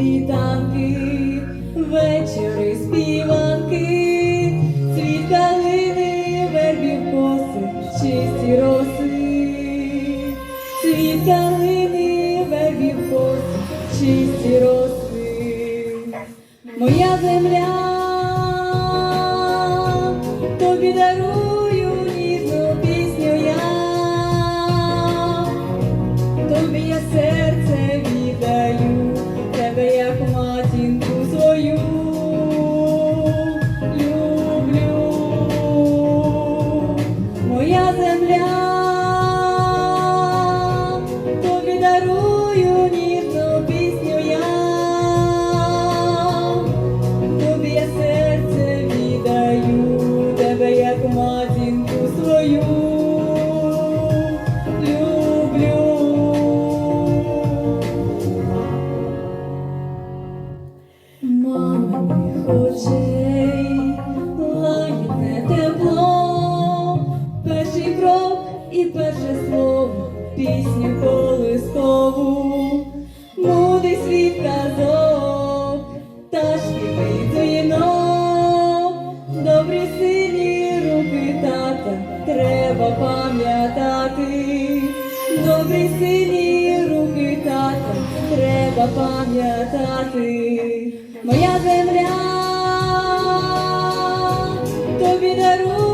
світанки, вечори співанки, Цвіт калини, вербів коси, чисті роси, Цвіт калини, вербів коси, чисті роси, моя земля. 亮 добрі сині руки тата, треба пам'ятати, моя земля тобі дарує.